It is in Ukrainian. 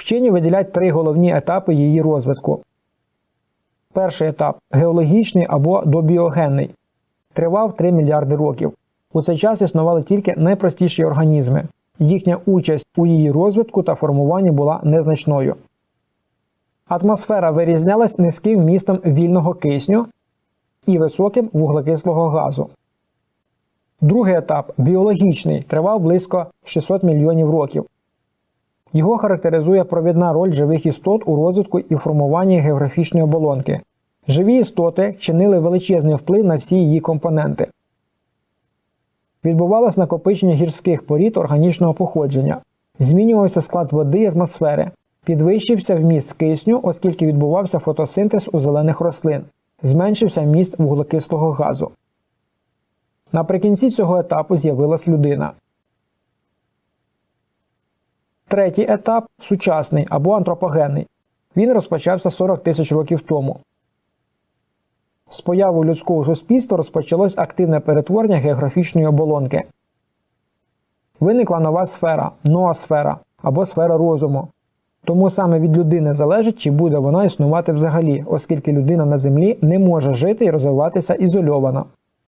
Вчені виділяють три головні етапи її розвитку. Перший етап геологічний або добіогенний. Тривав 3 мільярди років. У цей час існували тільки найпростіші організми. Їхня участь у її розвитку та формуванні була незначною. Атмосфера вирізнялась низьким вмістом вільного кисню і високим вуглекислого газу. Другий етап біологічний, тривав близько 600 мільйонів років. Його характеризує провідна роль живих істот у розвитку і формуванні географічної оболонки. Живі істоти чинили величезний вплив на всі її компоненти. Відбувалось накопичення гірських порід органічного походження, змінювався склад води і атмосфери, підвищився вміст кисню, оскільки відбувався фотосинтез у зелених рослин, зменшився вміст вуглекислого газу. Наприкінці цього етапу з'явилась людина. Третій етап сучасний або антропогенний. Він розпочався 40 тисяч років тому. З появою людського суспільства розпочалось активне перетворення географічної оболонки. Виникла нова сфера ноосфера або сфера розуму. Тому саме від людини залежить, чи буде вона існувати взагалі, оскільки людина на землі не може жити і розвиватися ізольовано.